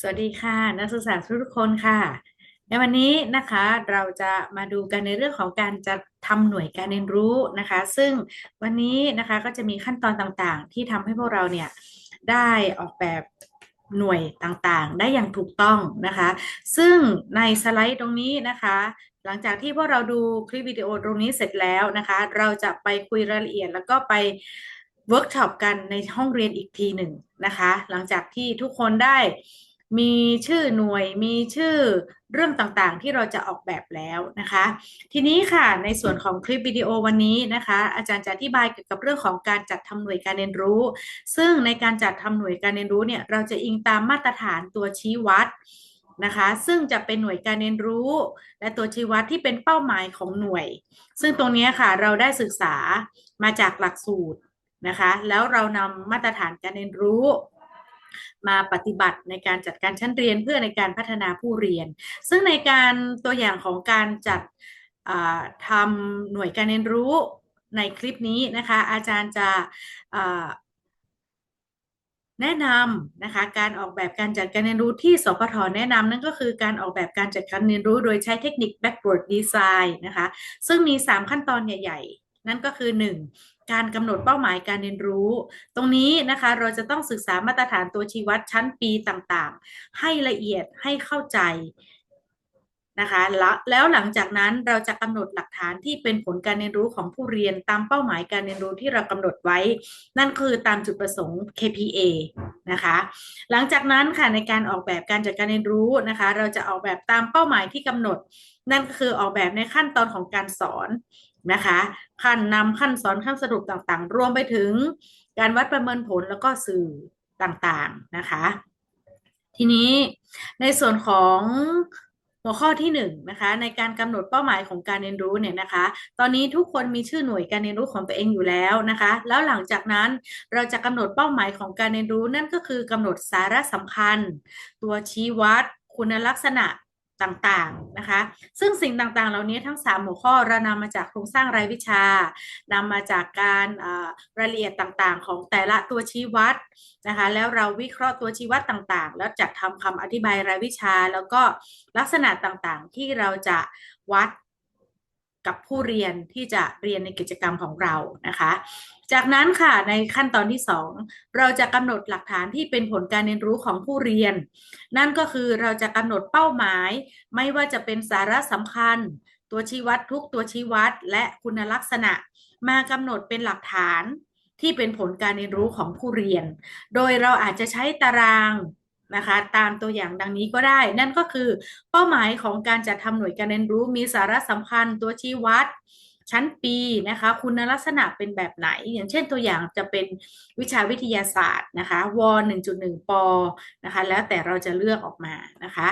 สวัสดีค่ะ นักศึกษาทุกคนค่ะ ในวันนี้นะคะเราจะมาดูกันในเรื่องของการจะทำหน่วยการเรียนรู้นะคะ ซึ่งวันนี้นะคะก็จะมีขั้นตอนต่างๆ ที่ทำให้พวกเราเนี่ยได้ออกแบบหน่วยต่างๆ ได้อย่างถูกต้องนะคะ ซึ่งในสไลด์ตรงนี้นะคะ หลังจากที่พวกเราดูคลิปวิดีโอตรงนี้เสร็จแล้วนะคะ เราจะไปคุยรายละเอียดแล้วก็ไปเวิร์กช็อปกันในห้องเรียนอีกทีหนึ่งนะคะ หลังจากที่ทุกคนได้ มีชื่อหน่วย มีชื่อเรื่องต่างๆ ที่เราจะออกแบบแล้วนะคะ ทีนี้ค่ะในส่วนของคลิปวิดีโอวันนี้นะคะ อาจารย์จะอธิบายเกี่ยวกับเรื่องของการจัดทำหน่วยการเรียนรู้ ซึ่งในการจัดทำหน่วยการเรียนรู้เนี่ยเราจะอิงตามมาตรฐานตัวชี้วัดนะคะ ซึ่งจะเป็นหน่วยการเรียนรู้ และตัวชี้วัดที่เป็นเป้าหมายของหน่วย ซึ่งตรงนี้ค่ะเราได้ศึกษามาจากหลักสูตรนะคะ แล้วเรานำมาตรฐานการเรียนรู้ มาปฏิบัติในการจัดการชั้นเรียนเพื่อในการพัฒนาผู้เรียน ซึ่งในการตัวอย่างของการจัดทำหน่วยการเรียนรู้ในคลิปนี้นะคะ อาจารย์จะแนะนำนะคะการออกแบบการจัดการเรียนรู้ที่สพทแนะนำนั่นก็คือการออกแบบการจัดการเรียนรู้โดยใช้เทคนิค backward design นะคะ ซึ่งมี 3 ขั้นตอนใหญ่ นั่นก็คือ 1. การกำหนดเป้าหมายการเรียนรู้ ตรงนี้นะคะเราจะต้องศึกษามาตรฐานตัวชี้วัดชั้นปีต่างๆ ให้ละเอียดให้เข้าใจ นะคะแล้วหลังจากนั้นเราจะกำหนดหลักฐานที่เป็นผลการเรียนรู้ของผู้เรียนตามเป้าหมายการเรียนรู้ที่เรากำหนดไว้ นั่นคือตามจุดประสงค์ KPA นะคะ หลังจากนั้นค่ะในการออกแบบการจัดการเรียนรู้นะคะ เราจะออกแบบตามเป้าหมายที่กำหนด นั่นก็คือออกแบบในขั้นตอนของการสอนนะคะขั้นนำขั้นสอนขั้นสรุปต่างๆ รวมไปถึงการวัดประเมินผลแล้วก็สื่อต่างๆนะคะ ทีนี้ในส่วนของ หัวข้อที่หนึ่งนะคะในการกำหนดเป้าหมายของการเรียนรู้เนี่ยนะคะ ตอนนี้ทุกคนมีชื่อหน่วยการเรียนรู้ของตัวเองอยู่แล้วนะคะ แล้วหลังจากนั้นเราจะกำหนดเป้าหมายของการเรียนรู้นั่นก็คือกำหนดสาระสำคัญ ตัวชี้วัด คุณลักษณะ ต่างๆนะคะ ซึ่งสิ่งต่างๆ เหล่านี้ทั้ง 3 หัวข้อเรานำมาจากโครงสร้างรายวิชานำมาจากการรายละเอียดต่างๆ ของแต่ละตัวชี้วัดนะคะ แล้วเราวิเคราะห์ตัวชี้วัดต่างๆ แล้วจัดทำคำอธิบายรายวิชา แล้วก็ลักษณะต่างๆ ที่เราจะวัด กับผู้เรียนที่จะเรียนในกิจกรรมของเรานะคะ จากนั้นค่ะในขั้นตอนที่ 2 เราจะกำหนดหลักฐานที่เป็นผลการเรียนรู้ของผู้เรียน นั่นก็คือเราจะกำหนดเป้าหมาย ไม่ว่าจะเป็นสาระสำคัญ ตัวชี้วัดทุกตัวชี้วัด และคุณลักษณะ มากำหนดเป็นหลักฐานที่เป็นผลการเรียนรู้ของผู้เรียน โดยเราอาจจะใช้ตาราง นะคะตามตัวอย่างดังนี้ก็ได้ นั่นก็คือ เป้าหมายของการจัดทำหน่วยการเรียนรู้มีสาระสำคัญตัวชี้วัด ชั้นปีนะคะคุณลักษณะเป็นแบบไหน อย่างเช่นตัวอย่างจะเป็นวิชาวิทยาศาสตร์นะคะว1.1ปนะคะแล้วแต่เราจะเลือกออกมานะคะ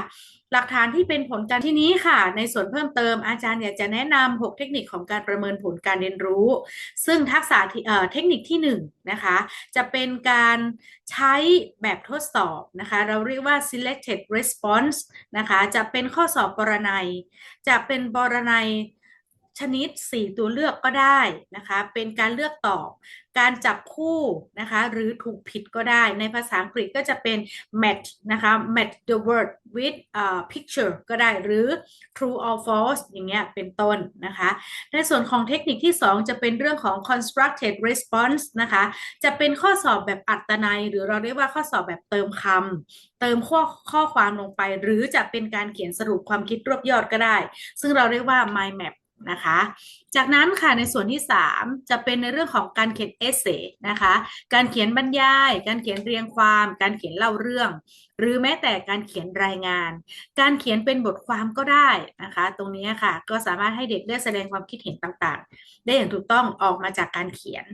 หลักฐานที่เป็นผลการที่นี้ค่ะ ในส่วนเพิ่มเติมอาจารย์อยากจะแนะนำ6เทคนิคของการประเมินผลการเรียนรู้ ซึ่งทักษะเทคนิคที่1นนะคะจะเป็นการใช้แบบทดสอบนะคะเราเรียกว่า selected response นะคะจะเป็นข้อสอบปรนัย จะเป็นปรนัย ชนิด 4 ตัวเลือกก็ได้นะคะ เป็นการเลือกตอบ การจับคู่นะคะ หรือถูกผิดก็ได้ ในภาษาอังกฤษก็จะเป็น match นะคะ match the word with uh, picture ก็ได้ หรือ true or false อย่างเงี้ย เป็นต้นนะคะ ในส่วนของเทคนิคที่ 2 จะเป็นเรื่องของ constructed response นะคะ จะเป็นข้อสอบแบบอัตนัย หรือเราเรียกว่าข้อสอบแบบเติมคำ เติมข้อข้อความลงไป หรือจะเป็นการเขียนสรุปความคิดรวบยอดก็ได้ ซึ่งเราเรียกว่า mind map นะคะ จากนั้นค่ะในส่วนที่ 3 จะเป็นในเรื่องของการเขียนเอเซ่นะคะ การเขียนบรรยาย การเขียนเรียงความ การเขียนเล่าเรื่อง หรือแม้แต่การเขียนรายงาน การเขียนเป็นบทความก็ได้นะคะ ตรงนี้ค่ะก็สามารถให้เด็กได้แสดงความคิดเห็นต่างๆ ได้อย่างถูกต้องออกมาจากการเขียน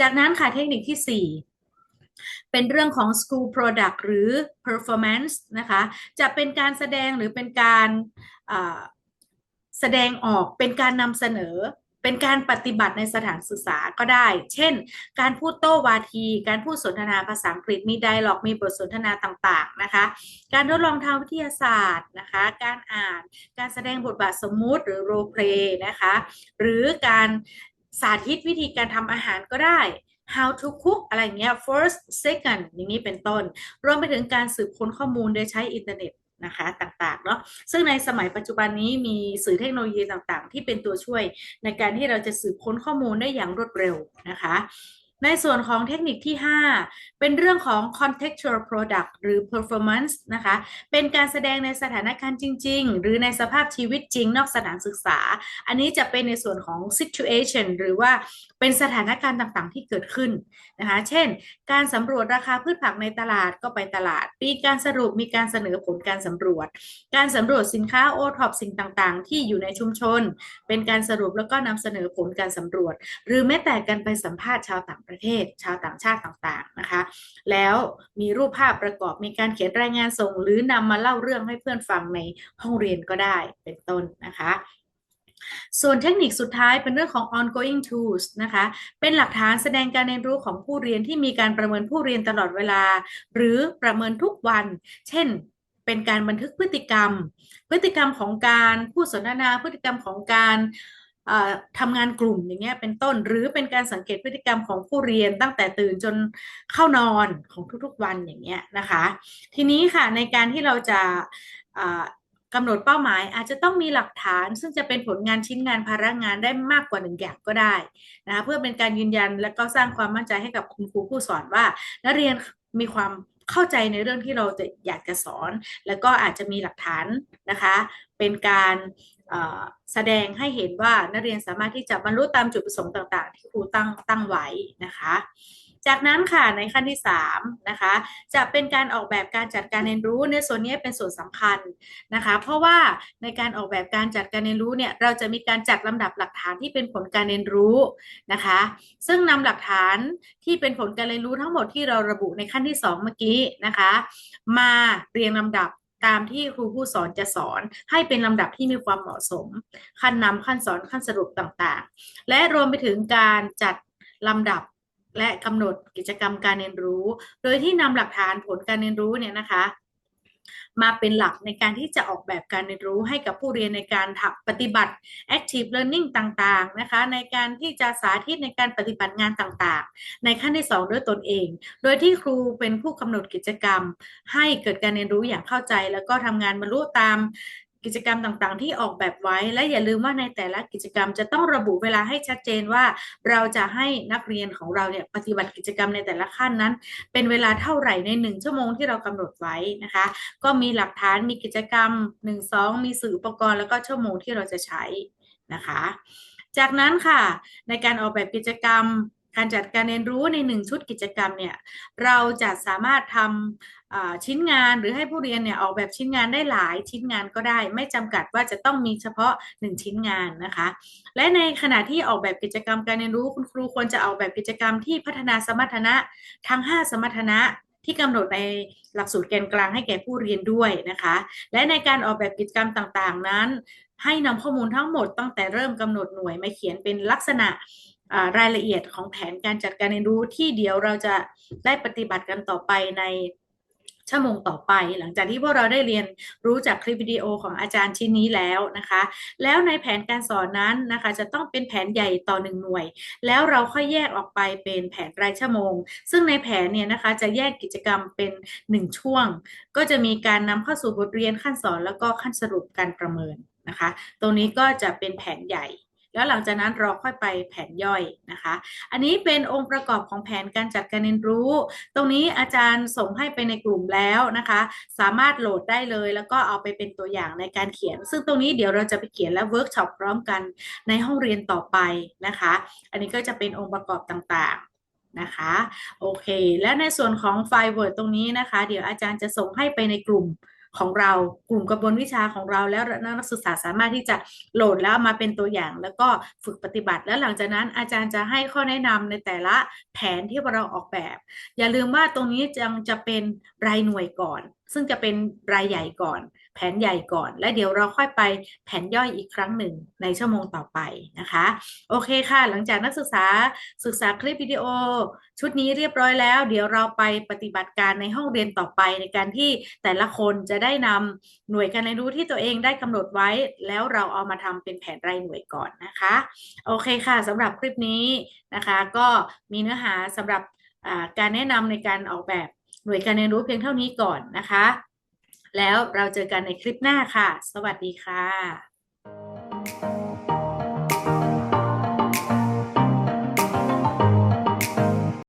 จากนั้นค่ะเทคนิคที่ 4เป็นเรื่องของ school product หรือ performance นะคะ จะเป็นการแสดงหรือเป็นการ แสดงออกเป็นการนำเสนอเป็นการปฏิบัติในสถานศึกษาก็ได้ เช่น การพูดโต้วาที การพูดสนทนาภาษาอังกฤษ มีไดล็อก มีบทสนทนาต่างๆ นะคะ การทดลองทางวิทยาศาสตร์นะคะ การอ่าน การแสดงบทบาทสมมุติหรือโรเพลย์นะคะ หรือการสาธิตวิธีการทำอาหารก็ได้ how to cook อะไรเงี้ย first second อย่างนี้เป็นต้น รวมไปถึงการสืบค้นข้อมูลโดยใช้อินเทอร์เน็ต นะคะต่างๆเนาะซึ่งในสมัยปัจจุบันนี้มีสื่อเทคโนโลยีต่างๆ ที่เป็นตัวช่วยในการที่เราจะสืบค้นข้อมูลได้อย่างรวดเร็วนะคะ ในส่วนของเทคนิคที่ 5 เป็นเรื่องของ contextual product หรือ performance นะคะ เป็นการแสดงในสถานการณ์จริง ๆ หรือในสภาพชีวิตจริงนอกสถานศึกษา อันนี้จะเป็นในส่วนของ situation หรือว่าเป็นสถานการณ์ต่างๆ ที่เกิดขึ้นนะคะ เช่น การสำรวจราคาพืชผักในตลาดก็ไปตลาด มีการสรุป มีการเสนอผลการสำรวจ การสำรวจสินค้าโอท็อปสิ่งต่างๆ ที่อยู่ในชุมชน เป็นการสรุปแล้วก็นำเสนอผลการสำรวจ หรือแม้แต่การไปสัมภาษณ์ชาวต่างประเทศชาวต่างชาติต่างๆนะคะ แล้วมีรูปภาพประกอบมีการเขียนรายงานส่ง หรือนำมาเล่าเรื่องให้เพื่อนฟังในห้องเรียนก็ได้เป็นต้นนะคะส่วนเทคนิคสุดท้ายเป็นเรื่องของ ongoing tools นะคะ เป็นหลักฐานแสดงการเรียนรู้ของผู้เรียนที่มีการประเมินผู้เรียนตลอดเวลา หรือประเมินทุกวัน เช่น เป็นการบันทึกพฤติกรรม พฤติกรรมของการพูดสนทนา พฤติกรรมของการ ทำงานกลุ่มอย่างเงี้ยเป็นต้น หรือเป็นการสังเกตพฤติกรรมของผู้เรียนตั้งแต่ตื่นจนเข้านอนของทุกๆวันอย่างเงี้ยนะคะ ทีนี้ค่ะในการที่เราจะกำหนดเป้าหมายอาจจะต้องมีหลักฐาน ซึ่งจะเป็นผลงานชิ้นงานภาระงานได้มากกว่าหนึ่งอย่างก็ได้นะคะเพื่อเป็นการยืนยันและก็สร้างความมั่นใจให้กับคุณครูผู้สอนว่า นักเรียนมีความเข้าใจในเรื่องที่เราจะอยากจะสอน แล้วก็อาจจะมีหลักฐานนะคะ เป็นการ แสดงให้เห็นว่านักเรียนสามารถที่จะบรรลุตามจุดประสงค์ต่าง ๆ ที่ครูตั้งตั้งไว้นะคะ จากนั้นค่ะในขั้นที่3นะคะจะเป็นการออกแบบการจัดการเรียนรู้ในส่วนนี้เป็นส่วนสำคัญนะคะ เพราะว่าในการออกแบบการจัดการเรียนรู้เนี่ยเราจะมีการจัดลำดับหลักฐานที่เป็นผลการเรียนรู้นะคะ ซึ่งนำหลักฐานที่เป็นผลการเรียนรู้ทั้งหมดที่เราระบุในขั้นที่ 2 เมื่อกี้นะคะ มาเรียงลำดับ ตามที่ครูผู้สอนจะสอน ให้เป็นลำดับที่มีความเหมาะสม ขั้นนำขั้นสอนขั้นสรุปต่างๆ และรวมไปถึงการจัดลำดับและกำหนดกิจกรรมการเรียนรู้ โดยที่นำหลักฐานผลการเรียนรู้เนี่ยนะคะ มาเป็นหลักในการที่จะออกแบบการเรียนรู้ให้กับผู้เรียนในการทำปฏิบัติ active learning ต่างๆนะคะในการที่จะสาธิตในการปฏิบัติงานต่างๆ ในขั้นที่ 2 ด้วยตนเอง โดยที่ครูเป็นผู้กำหนดกิจกรรม ให้เกิดการเรียนรู้อย่างเข้าใจ แล้วก็ทำงานบรรลุตาม กิจกรรมต่างๆ ที่ออกแบบไว้ และอย่าลืมว่าในแต่ละกิจกรรมจะต้องระบุเวลาให้ชัดเจนว่า เราจะให้นักเรียนของเราเนี่ยปฏิบัติกิจกรรมในแต่ละขั้นนั้น เป็นเวลาเท่าไหร่ในหนึ่งชั่วโมงที่เรากำหนดไว้นะคะ ก็มีหลักฐานมีกิจกรรม 1 2 มีสื่ออุปกรณ์แล้วก็ชั่วโมงที่เราจะใช้นะคะ จากนั้นค่ะในการออกแบบกิจกรรม การจัดการเรียนรู้ในหนึ่งชุดกิจกรรมเนี่ยเราจะสามารถทำชิ้นงานหรือให้ผู้เรียนเนี่ยออกแบบชิ้นงานได้หลายชิ้นงานก็ได้ ไม่จำกัดว่าจะต้องมีเฉพาะ 1 ชิ้นงานนะคะ และในขณะที่ออกแบบกิจกรรมการเรียนรู้คุณครูควรจะออกแบบกิจกรรมที่พัฒนาสมรรถนะทั้ง 5 สมรรถนะที่กำหนดในหลักสูตรแกนกลางให้แก่ผู้เรียนด้วยนะคะ และในการออกแบบกิจกรรมต่างๆนั้น ให้นำข้อมูลทั้งหมดตั้งแต่เริ่มกำหนดหน่วยมาเขียนเป็นลักษณะ รายละเอียดของแผนการจัดการเรียนรู้ที่เดียวเราจะได้ปฏิบัติกันต่อไปในชั่วโมงต่อไป หลังจากที่พวกเราได้เรียนรู้จากคลิปวิดีโอของอาจารย์ชิ้นนี้แล้วนะคะ แล้วในแผนการสอนนั้นนะคะ จะต้องเป็นแผนใหญ่ต่อหนึ่งหน่วย แล้วเราค่อยแยกออกไปเป็นแผนรายชั่วโมง ซึ่งในแผนเนี่ยนะคะจะแยกกิจกรรมเป็น 1 ช่วง ก็จะมีการนำเข้าสู่บทเรียนขั้นสอนแล้วก็ขั้นสรุปการประเมินนะคะ ตรงนี้ก็จะเป็นแผนใหญ่ แล้วหลังจากนั้นเราค่อยไปแผนย่อยนะคะ อันนี้เป็นองค์ประกอบของแผนการจัดการเรียนรู้ ตรงนี้อาจารย์ส่งให้ไปในกลุ่มแล้วนะคะ สามารถโหลดได้เลย แล้วก็เอาไปเป็นตัวอย่างในการเขียน ซึ่งตรงนี้เดี๋ยวเราจะไปเขียนและเวิร์กช็อปพร้อมกันในห้องเรียนต่อไปนะคะ อันนี้ก็จะเป็นองค์ประกอบต่างๆนะคะโอเค และในส่วนของไฟล์ Word ตรงนี้นะคะ เดี๋ยวอาจารย์จะส่งให้ไปในกลุ่ม ของเรากลุ่มกระบวนวิชาของเราแล้วนักศึกษาสามารถที่จะโหลดแล้วมาเป็นตัวอย่าง แล้วก็ฝึกปฏิบัติ แล้วหลังจากนั้นอาจารย์จะให้ข้อแนะนำในแต่ละแผนที่เราออกแบบ อย่าลืมว่าตรงนี้จังจะเป็นรายหน่วยก่อน ซึ่งจะเป็นรายใหญ่ก่อน แผนใหญ่ก่อน และเดี๋ยวเราค่อยไปแผนย่อยอีกครั้งหนึ่งในชั่วโมงต่อไปนะคะ โอเคค่ะ หลังจากนักศึกษาศึกษาคลิปวิดีโอ ชุดนี้เรียบร้อยแล้ว เดี๋ยวเราไปปฏิบัติการในห้องเรียนต่อไปในการที่แต่ละคนจะได้นำหน่วยการเรียนรู้ที่ตัวเองได้กำหนดไว้ แล้วเราเอามาทำเป็นแผนรายหน่วยก่อนนะคะ โอเคค่ะสำหรับคลิปนี้นะคะ ก็มีเนื้อหาสำหรับการแนะนำในการออกแบบหน่วยการเรียนรู้เพียงเท่านี้ก่อนนะคะ แล้วเราเจอกันในคลิปหน้าค่ะ สวัสดีค่ะ